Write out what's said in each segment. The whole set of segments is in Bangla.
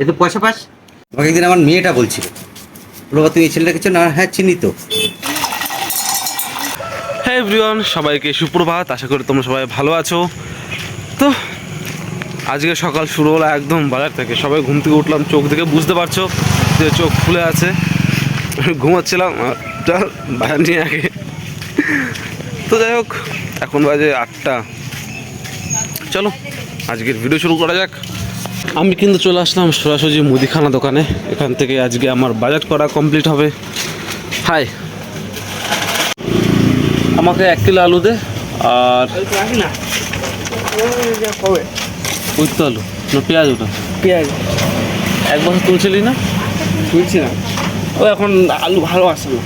এ তো পয়সা পাস? আমাকে একদিন আমার মেয়েটা বলছিল। বলো বাবা, তুমি এই ছেলেটা কিছু না হ্যাঁ চিনি তো। হ্যাঁ এভরিওয়ান সবাইকে সুপ্রভাত। আশা করি তোমরা সবাই ভালো আছো। তো আজকে সকাল শুরু হলো একদম বাজার থেকে। সবাই ঘুম থেকে উঠলাম চোখ দেখে বুঝতে পারছ যে চোখ খুলে আছে। ঘুমাচ্ছিলাম বাজার নিয়ে আগে। তো যাই হোক এখন বাজে আটটা। চলো আজকের ভিডিও শুরু করা যাক। আমি কিন্তু চলে আসলাম সরাসরি মুদিখানা দোকানে। এখান থেকে আজকে আমার বাজার করা কমপ্লিট হবে। হাই আমাকে এক কিলো আলু দে আর ওই তো আলু না পেঁয়াজ ওটা? পেঁয়াজ। এক বছর তুলছিলি না? তুলছি না। ও এখন আলু ভালো আসে না।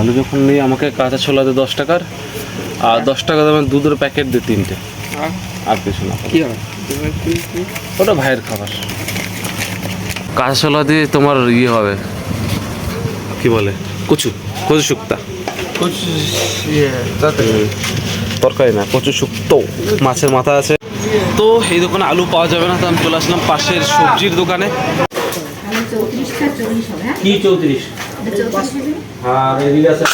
আলু যখন নেই আমাকে কাঁচা ছোলা দে দশ টাকার আর দশ টাকা দামের দুধের প্যাকেট দে তিনটে। আর কিছু না। কি হবে? ওটা ভাইয়ের খাবার। কাঁচা দিয়ে তোমার ইয়ে হবে। কি বলে? কচু কচু শুক্তা। তরকারি না কচু শুক্তো। মাছের মাথা আছে। তো এই দোকানে আলু পাওয়া যাবে না তো আমি চলে আসলাম পাশের সবজির দোকানে। হ্যাঁ কি চৌত্রিশ? চৌত্রিশ আর এদিকে আছে।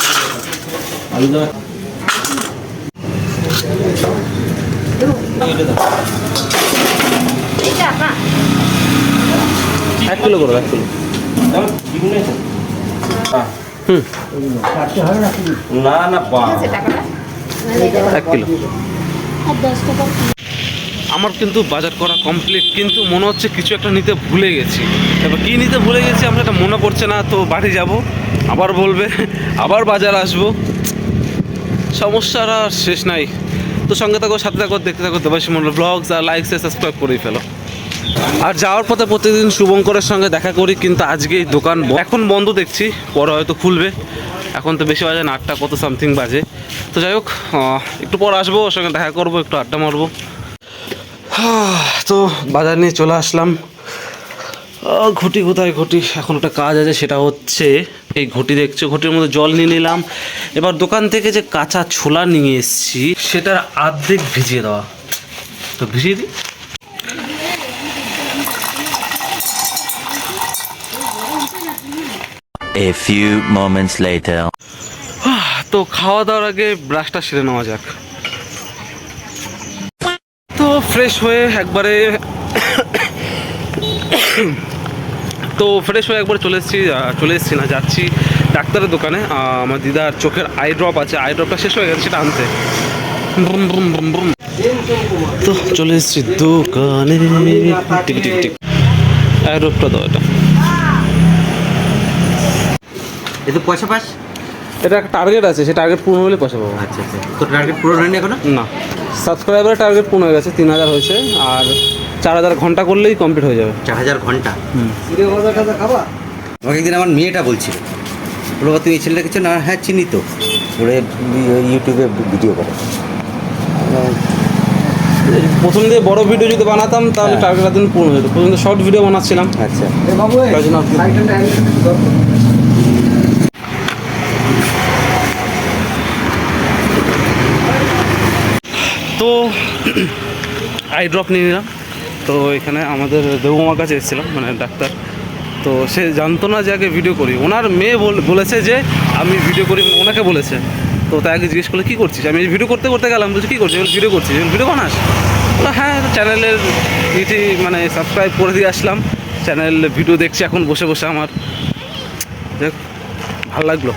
আলু দাও। এক কিলো করে এক কিলো। না না বা এক কিলো। আমার কিন্তু বাজার করা কমপ্লিট কিন্তু মনে হচ্ছে কিছু একটা নিতে ভুলে গেছি। এবার কী নিতে ভুলে গেছি আমরা এটা মনে পড়ছে না তো বাড়ি যাব আবার বলবে আবার বাজার আসব। সমস্যার আর শেষ নাই। তো সঙ্গে থাকো সাথে থাকো দেখতে থাকো দেবাসী মন্ডল ব্লগস আর লাইক সাবস্ক্রাইব করেই ফেলো। আর যাওয়ার পথে প্রতিদিন শুভঙ্করের সঙ্গে দেখা করি, কিন্তু আজকে এই দোকান এখন বন্ধ দেখছি, পরে হয়তো খুলবে। এখন তো বেশি বাজে না, আটটা কত সামথিং বাজে। তো যাই হোক একটু পর আসব, ওর সঙ্গে দেখা করব, একটু আড্ডা মারবো। তো বাজার নিয়ে চলে আসলাম। ঘটি কোথায় ঘটি? এখন একটা কাজ আছে, সেটা হচ্ছে, এই ঘটি দেখছ? ঘটির মধ্যে জল নিয়ে নিলাম। এবার দোকান থেকে যে কাঁচা ছোলা নিয়ে এসেছি, সেটার আর্ধেক ভিজিয়ে দেওয়া। তো ভিজিয়ে দিই। A few moments later. তো খাওয়া দাওয়ার আগে ব্রাশটা সেরে নেওয়া যাক। তো ফ্রেশ হয়ে একবারে তো ফ্রেশ হয়ে একবার চলে এসেছি চলে এসেছি না, যাচ্ছি ডাক্তারের দোকানে। আমার দিদার চোখের আই ড্রপ আছে আই ড্রপটা শেষ হয়ে গেছে, সেটা আনতে। তো চলে এসেছি দোকানে। টিক টিক আই ড্রপটা দাও এটা। এ তো পয়সা পাস? এটা একটা টার্গেট আছে সে টার্গেট পূর্ণ হলে পয়সা পাবো। আচ্ছা আচ্ছা। তোর টার্গেট পূরণ হয়নি এখনও? না। সাবস্ক্রাইবারের টার্গেট পূর্ণ হয়ে গেছে তিন হাজার হয়েছে আর চার হাজার ঘণ্টা করলেই কমপ্লিট হয়ে যাবে। চার হাজার ঘণ্টা? আমাকে একদিন আমার মেয়েটা বলছিল। বলো বাবা, তুমি এই ছেলেটা কিছু না হ্যাঁ চিনি তো। ওরে ইউটিউবে ভিডিও করে। প্রথম দিয়ে বড় ভিডিও যদি বানাতাম তাহলে। টার্গেট দিন পূর্ণ হতো প্রথম শর্ট ভিডিও বানাচ্ছিলাম। আচ্ছা। তাই জন্য আর- তো আই ড্রপ নিয়ে নিলাম। তো এখানে আমাদের দেবমার কাছে এসেছিলাম মানে ডাক্তার। তো সে জানতো না যে আগে ভিডিও করি। ওনার মেয়ে বল- বলেছে যে আমি ভিডিও করি ওনাকে বলেছে। তো তাই আগে জিজ্ঞেস করলে কী করছিস? আমি ভিডিও করতে করতে গেলাম বলছি কী করছিস? ভিডিও করছিস ভিডিও বানাস? বলল, হ্যাঁ চ্যানেলের ইটি মানে সাবস্ক্রাইব করে দিয়ে আসলাম। চ্যানেল ভিডিও দেখছি এখন বসে বসে আমার। দেখ ভালো লাগল।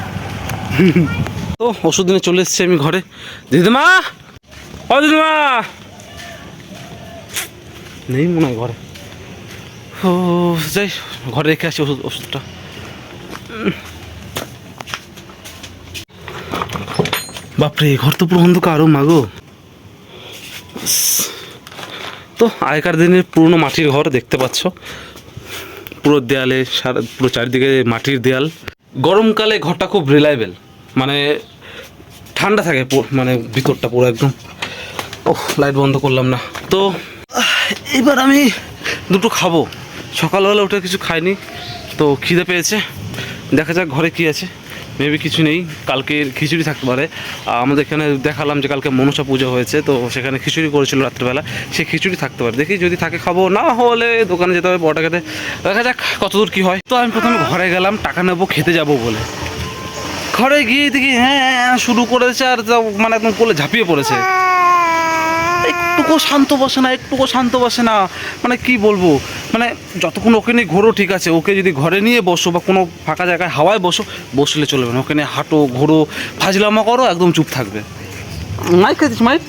তো ওষুধ নিয়ে চলে এসেছি আমি ঘরে। দিদিমা! দিদিমা নেই মনে হয় ঘরে। ও যাই ঘরে রেখে আসি ওষুধ ওষুধটা। বাপরে ঘর তো পুরো অন্ধকার ও মাগো তো আগেকার দিনের পুরনো মাটির ঘর দেখতে পাচ্ছ। পুরো দেয়ালে সারা পুরো চারিদিকে মাটির দেয়াল। গরমকালে ঘরটা খুব রিলায়েবল মানে ঠান্ডা থাকে মানে ভিতরটা পুরো একদম। ওহ লাইট বন্ধ করলাম না। তো, এবার আমি দুটো খাব। সকালবেলা উঠে কিছু খাইনি, তো খিদে পেয়েছে। দেখা যাক ঘরে কি আছে। মেবি কিছু নেই। কালকে খিচুড়ি থাকতে পারে। আমাদের এখানে দেখালাম যে কালকে মনসা পুজো হয়েছে, তো সেখানে খিচুড়ি করেছিল রাত্রেবেলা। সে খিচুড়ি থাকতে পারে। দেখি যদি থাকে খাব, না হলে দোকানে যেতে হবে বড়টা খেতে। দেখা যাক কতদূর কী হয়। তো আমি প্রথমে ঘরে গেলাম, টাকা নেব, খেতে যাব বলে। ঘরে গিয়ে দেখি হ্যাঁ শুরু করেছে আর মানে একদম কোলে ঝাঁপিয়ে পড়েছে। একটুকু শান্ত বসে না একটুকু শান্ত বসে না। মানে কি বলব? মানে যতক্ষণ ওকে নিয়ে ঘোরো ঠিক আছে ওকে যদি ঘরে নিয়ে বসো বা কোনো ফাঁকা জায়গায় হাওয়ায় বসো বসলে চলবে না। ওকে নিয়ে হাঁটো ঘোরো ফাজলামা করো একদম চুপ থাকবে। মাইক খেয়েছিস মাইক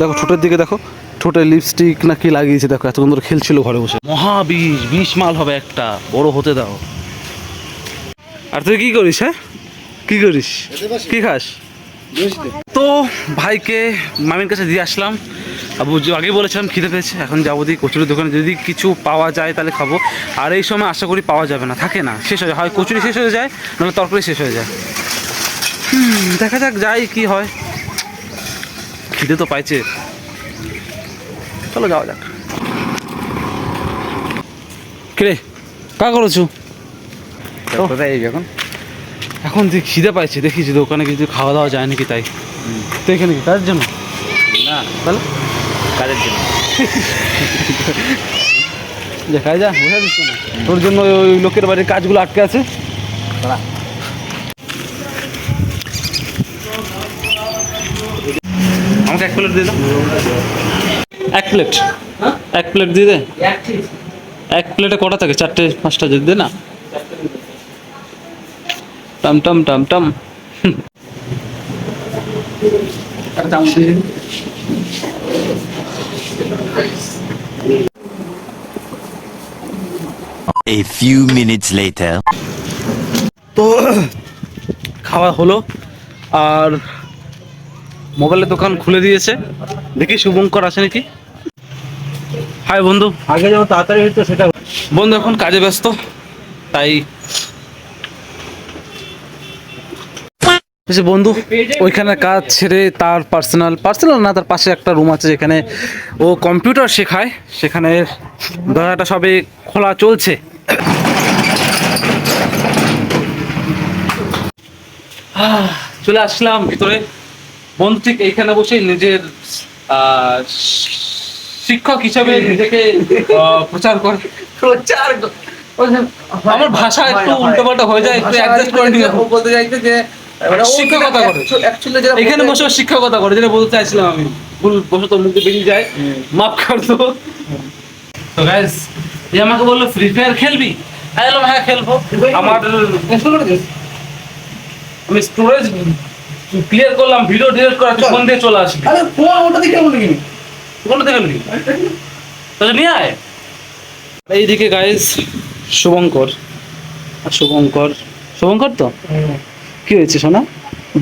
দেখো ঠোঁটের দিকে দেখো ঠোঁটে লিপস্টিক না কি লাগিয়েছে দেখো এত সুন্দর খেলছিল ঘরে বসে। মহা বিষ বিষ মাল হবে একটা বড় হতে দাও। আর তুই কি করিস হ্যাঁ? কি করিস? কি খাস? তো ভাইকে মামির কাছে দিয়ে আসলাম। আবু আগেই বলেছিলাম খিদে পেয়েছে এখন যাব দিই কচুরির দোকানে। যদি কিছু পাওয়া যায় তাহলে খাব। আর এই সময় আশা করি পাওয়া যাবে না থাকে না শেষ হয়ে যায়। হয় কচুরি শেষ হয়ে যায় নাহলে তরকারি শেষ হয়ে যায়। হুম, দেখা যাক যাই কি হয়। খিদে তো পাইছে। চলো যাওয়া যাক। কিরে কা করেছ? কোথায় এখন? এখন যে খিদে পাইছে দেখি যে দোকানে কিছু খাওয়া দাওয়া যায় নাকি তাই। তো এখানে কি কাজের জন্য? না। তাহলে? কাজের জন্য। যে খাই যা বোঝা দিচ্ছে না তোর জন্য ওই লোকের বাড়ির কাজগুলো আটকে আছে। দাঁড়া। আমাকে এক প্লেট দিয়ে দাও এক প্লেট এক প্লেট দিয়ে দে। এক প্লেটে কটা থাকে? চারটে পাঁচটা যদি দে না। টম টম টম টম একটা চামচ দিয়ে দিন। A few minutes later. তো খাওয়া হলো আর মোবাইলের দোকান খুলে দিয়েছে। দেখি শুভঙ্কর আছে নাকি? হাই বন্ধু। আগে যেমন তাড়াতাড়ি হতো সেটা বন্ধু এখন কাজে ব্যস্ত তাই বলছি, বন্ধু ওইখানে কাজ ছেড়ে তার পার্সোনাল পার্সোনাল না তার পাশে একটা রুম আছে যেখানে ও কম্পিউটার শেখায়। সেখানে দরজাটা সবে খোলা চলছে। চলে আসলাম ভিতরে। বন্ধু ঠিক এইখানে বসে নিজের শিক্ষক হিসাবে নিজেকে প্রচার করে। প্রচার আমার ভাষা একটু উল্টোপাল্টা হয়ে যায় একটু অ্যাডজাস্ট করে নিও বলতে চাইছে যে মানে শিক্ষকতা করে। এখানে বসে শিক্ষকতা করে যেটা বলতে চাইছিলাম আমি। ভুল বসত মুখ বেরিয়ে যায়। মাফ কর তো। তো গাইস এ আমাকে বলল ফ্রি ফায়ার খেলবি? আমি বললাম হ্যাঁ খেলব। আমার আমি স্টোরেজ ক্লিয়ার করলাম ভিডিও ডিলিট করা তুই ফোন দিয়ে চলে আসবি। আরে ফোন ওটা দিকে বলি কোন থেকে খেলবি? তাহলে নিয়ে আয়। এইদিকে গাইস শুভঙ্কর। আর শুভঙ্কর শুভঙ্কর তো? কি হয়েছে সোনা?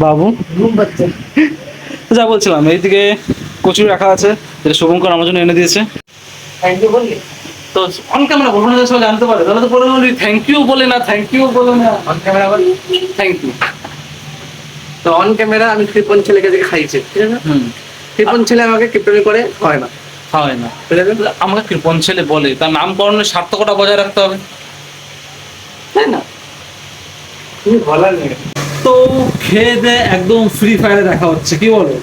বাবু? যা বলছিলাম এইদিকে কচুরি রাখা আছে যেটা শুভঙ্কর আমার জন্য এনে দিয়েছে। তো অন ক্যামেরা বলব না সবাই জানতে পারে তাহলে তো বলে বলি থ্যাংক ইউ বলে না থ্যাংক ইউ বলে না। অন ক্যামেরা বল। থ্যাংক ইউ তো অন ক্যামেরা আমি কৃপন ছেলেকে খাইছি ঠিক আছে? হুম। কৃপন ছেলে আমাকে কিপটামি করে হয় না। হয় না। আমাকে কৃপন ছেলে বলে তার নামকরণের সার্থকতা বজায় রাখতে হবে। তাই না? তুমি বলার নেই। তো খেয়ে দে একদম ফ্রি ফায়ারে দেখা হচ্ছে কি বলো?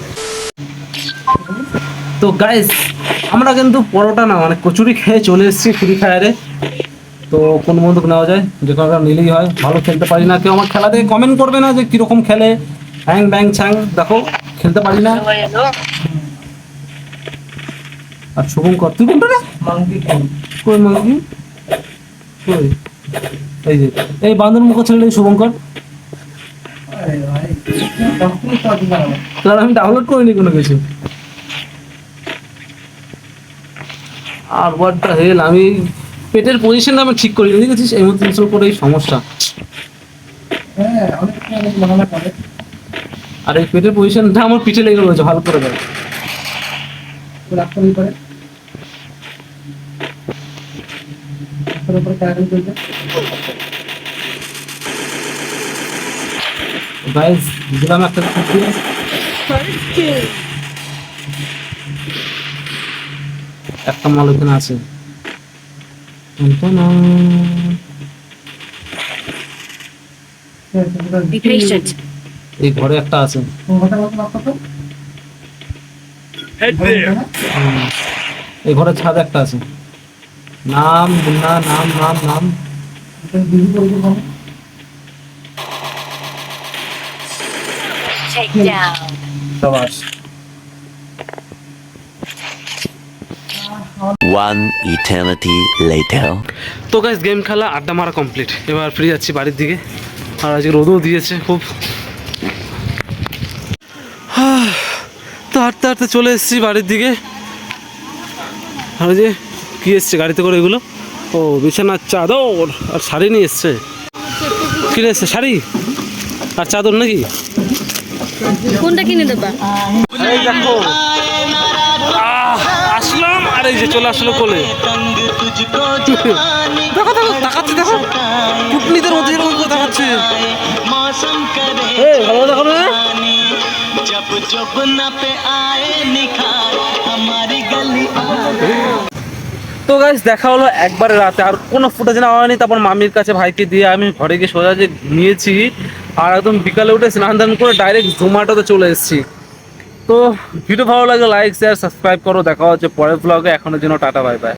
তো গাইস আমরা কিন্তু পরোটা না মানে কচুরি খেয়ে চলে এসেছি ফ্রি ফায়ারে তো কোন বন্দুক নেওয়া যায়? যে কোনো নিলেই হয় ভালো খেলতে পারি না। কেউ আমার খেলা দেখে কমেন্ট করবে না যে কীরকম খেলে। হ্যাং ব্যাং ছ্যাং দেখো খেলতে পারি না। আর শুভঙ্কর তুই কোনটা রে কই মাগি কই? এই যে এই বান্দর মুখ ছেলে শুভঙ্কর কারণ আমি ডাউনলোড করিনি কোনো কিছু। আর হোয়াটটা হেল আমি পেটের পজিশনটা আমি ঠিক করি দেখেছিস এই মতো ইনস্টল করে সমস্যা। আর এই পেটের পজিশনটা আমার পিঠে লেগে রয়েছে, ভালো করে দেয় রাস্তার উপরে কারেন্ট চলছে গাইস দিলাম একটা কুকি একটা মাল ওখানে আছে টনটনা। Be patient. এই ঘরে একটা আছে। এই ঘরের ছাদ একটা আছে নাম মুন্না নাম নাম নাম Take down. সবাস One eternity later. তো গাইজ গেম খেলা আড্ডা মারা কমপ্লিট এবার ফিরে যাচ্ছি বাড়ির দিকে। আর আজকে রোদও দিয়েছে খুব। তো হাঁটতে হাঁটতে চলে এসেছি বাড়ির দিকে। আর যে কী এসছে গাড়িতে করে এগুলো? ও বিছানার চাদর। আর শাড়ি নিয়ে এসছে। কিনে এসছে? শাড়ি? আর চাদর নাকি? কোনটা কিনে দেবা এই দেখো আহ, আসলাম আর এই যে চলে আসলো কোলে দেখো দেখো তাকাচ্ছে দেখো কুটনিদের মধ্যে এরকম করে তাকাচ্ছে मौसम करे এই ভালো দেখো না जब जब न पे आए निखार हमारी गली তো গাইস দেখা হলো একবারে রাতে আর কোনো ফুটেজ নেওয়া হয়নি তারপর মামির কাছে ভাইকে দিয়ে আমি ঘরে গিয়ে সোজা যে নিয়েছি আর একদম বিকালে উঠে স্নান দান করে ডাইরেক্ট জোম্যাটোতে চলে এসেছি। তো ভিডিও ভালো লাগে লাইক শেয়ার সাবস্ক্রাইব করো। দেখা হচ্ছে পরের ব্লগে এখনের জন্য টাটা বাই বাই